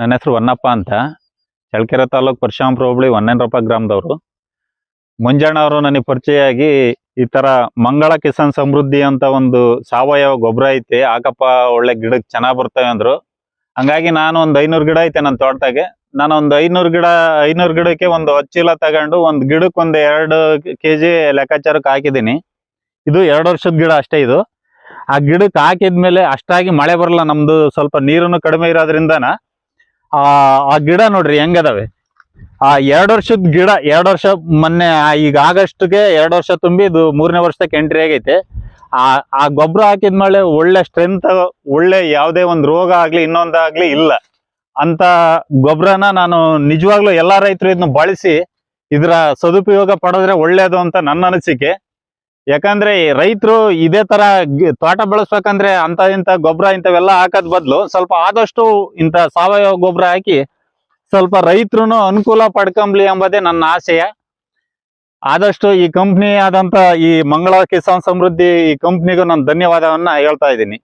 ನನ್ನ ಹೆಸರು ಹೊನ್ನಪ್ಪ ಅಂತ. ಚಳ್ಳಕೆರೆ ತಾಲೂಕು ಪರಶುರಾಮಪುರ ಹೋಬಳಿ ಹೊನ್ನೆನರಪ್ಪ ಗ್ರಾಮದವರು. ಮಂಜಣ್ಣ ಅವರು ನನಗೆ ಪರಿಚಯ ಆಗಿ ಈ ತರ ಮಂಗಳ ಕಿಸಾನ್ ಸಮೃದ್ಧಿ ಅಂತ ಒಂದು ಸಾವಯವ ಗೊಬ್ಬರ ಐತಿ. ಆಕಪ್ಪ ಒಳ್ಳೆ ಗಿಡಕ್ಕೆ ಚೆನ್ನಾಗಿ ಬರ್ತವೆ ಅಂದ್ರು. ಹಂಗಾಗಿ ನಾನು ಒಂದು ಐನೂರು ಗಿಡ ಐತೆ ನನ್ನ ತೋಟದಾಗೆ. ನಾನು ಒಂದು ಐನೂರು ಗಿಡ, ಐನೂರು ಗಿಡಕ್ಕೆ ಒಂದು ಹತ್ತು ಚೀಲ ತಗೊಂಡು ಒಂದು ಗಿಡಕ್ಕೆ ಒಂದು ಎರಡು ಕೆ ಜಿ ಲೆಕ್ಕಾಚಾರಕ್ಕೆ ಹಾಕಿದ್ದೀನಿ. ಇದು ಎರಡು ವರ್ಷದ ಗಿಡ ಅಷ್ಟೇ ಇದು. ಆ ಗಿಡಕ್ಕೆ ಹಾಕಿದ್ಮೇಲೆ ಅಷ್ಟಾಗಿ ಮಳೆ ಬರಲ್ಲ, ನಮ್ದು ಸ್ವಲ್ಪ ನೀರನ್ನು ಕಡಿಮೆ ಇರೋದ್ರಿಂದನ ಆ ಆ ಗಿಡ ನೋಡ್ರಿ ಹೆಂಗದಾವೆ? ಆ, ಎರಡು ವರ್ಷದ ಗಿಡ, ಎರಡು ವರ್ಷ ಮೊನ್ನೆ ಈಗ ಆಗಸ್ಟ್ಗೆ ಎರಡು ವರ್ಷ ತುಂಬಿ ಇದು ಮೂರನೇ ವರ್ಷಕ್ಕೆ ಎಂಟ್ರಿ ಆಗೈತೆ. ಆ ಆ ಗೊಬ್ಬರ ಹಾಕಿದ್ಮೇಲೆ ಒಳ್ಳೆ ಸ್ಟ್ರೆಂತ್ ಒಳ್ಳೆ ಯಾವುದೇ ಒಂದು ರೋಗ ಆಗ್ಲಿ ಇನ್ನೊಂದಾಗ್ಲಿ ಇಲ್ಲ. ಅಂತ ಗೊಬ್ಬರನ ನಾನು ನಿಜವಾಗ್ಲೂ ಎಲ್ಲಾ ರೈತರು ಇದನ್ನ ಬಳಸಿ ಇದರ ಸದುಪಯೋಗ ಪಡೆದ್ರೆ ಒಳ್ಳೇದು ಅಂತ ನನ್ನ ಅನಿಸಿಕೆ. ಯಾಕಂದ್ರೆ ರೈತರು ಇದೇ ತರ ತೋಟ ಬೆಳೆಸ್ಬೇಕಂದ್ರೆ ಅಂತ ಇಂತ ಗೊಬ್ಬರ ಇಂಥವೆಲ್ಲ ಹಾಕೋದ್ ಬದಲು ಸ್ವಲ್ಪ ಆದಷ್ಟು ಇಂಥ ಸಾವಯವ ಗೊಬ್ಬರ ಹಾಕಿ ಸ್ವಲ್ಪ ರೈತರು ಅನುಕೂಲ ಪಡ್ಕೊಂಬ್ಲಿ ಎಂಬುದೇ ನನ್ನ ಆಶಯ. ಆದಷ್ಟು ಈ ಕಂಪ್ನಿ ಆದಂತ ಈ ಮಂಗಳ ಕಿಸಾನ್ ಸಮೃದ್ಧಿ ಈ ಕಂಪ್ನಿಗೂ ನಾನು ಧನ್ಯವಾದವನ್ನ ಹೇಳ್ತಾ ಇದ್ದೀನಿ.